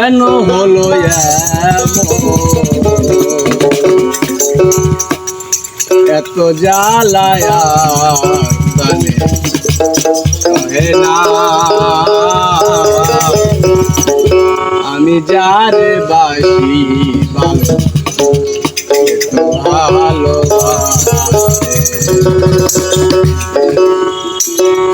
কেন হলো? এত জ্বালায়া আমি যারে বাসি ভালো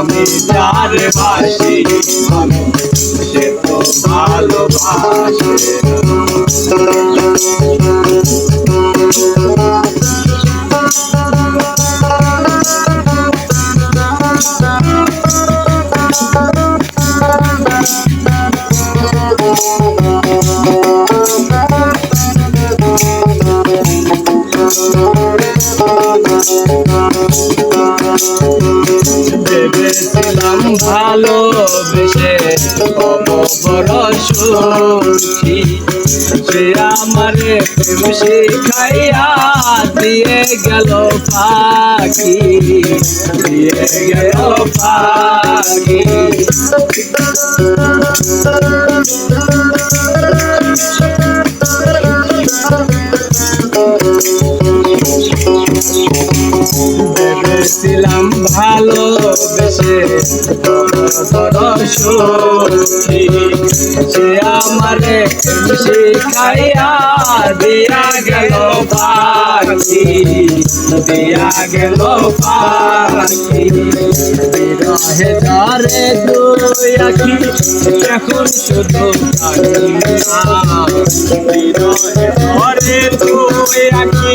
আমি যার বাসি ভালো সে তো ভালোবেসে অমরসি সে আমারে প্রেম শিখাইয়া দিয়ে গেল পাখি। দিয়ে গেল পাখি। ভালোবেসে বড় সুখী সে আমারে শিখাইয়া দিয়া গেল পাখি, দিয়া গেল পাখি। বিরহে ধরে দুই আখি, এখন শুধু বিরহে ধরে দুই আখি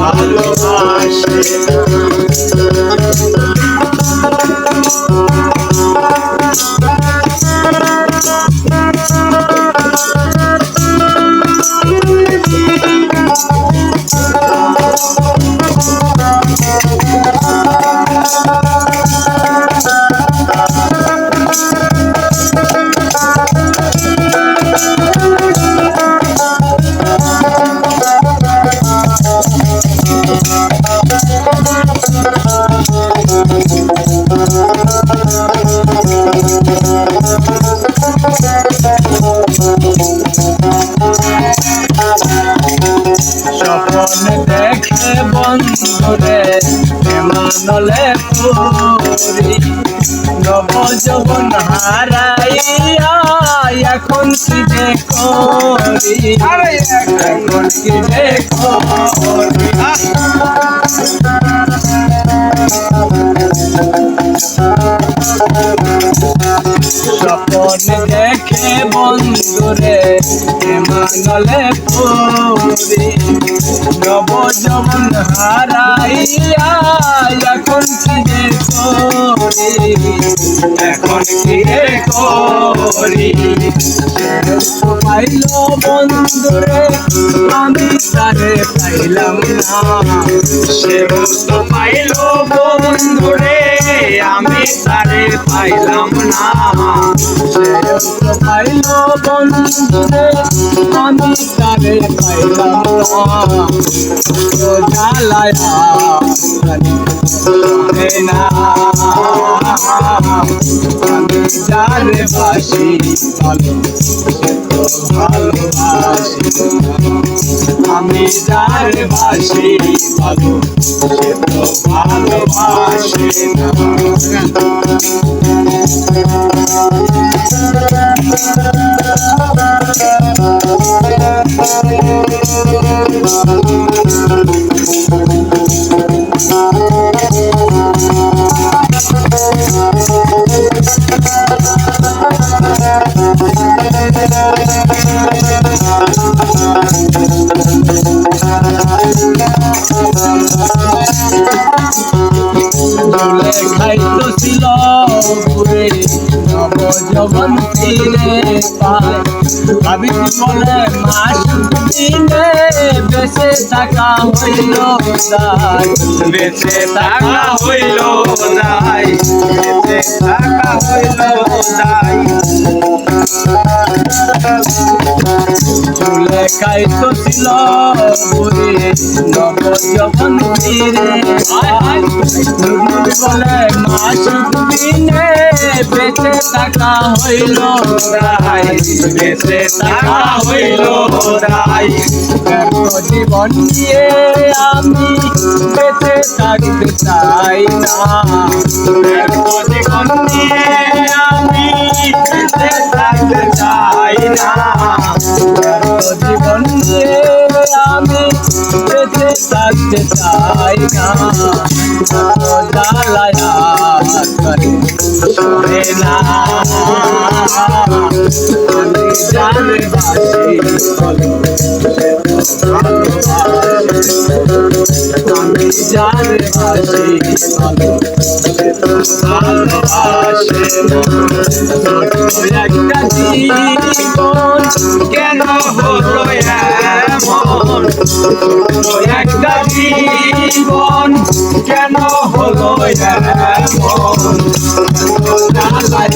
ভালোবাসি। স্বপ্ন মানলে পুরি। নব যবন হারাইয়া এখন কি যে করি এখন কি যে করি। স্বপন দেখে বন্ধুরে মানলে পুরি। নব যমন হারাইয়া এখন কি করি? এখন কি করি? পাইল বন্ধুরে, আমি তারে পাইলাম না। সেও তো পাইল বন্ধুরে, আমি তারে পাইলাম না। সেও তো পাইল বন্ধুরে আমি তারে পাইলাম আমি যারে বাসি ভালো ভালো সে Thank you. দায়িত্ব ছিল ঘুরে নবজবন তীরে পায়। আমি জীবনে মাস দিনে বেঁচে চুলে খাইতো বলে মাস দিনে বেঁচে থাকা হইল দাই বেঁচে জীবন নিয়ে আমি বেঁচে থাকতে চাই না জীবন নিয়ে আমি বেঁচে থাকতে চাই না থাকতে চাই না। জ্বালায়া করে না আমি জানে বাসি আমি জানে বাসি ভালোবাসে একটা জীবন কেন হলো এমন?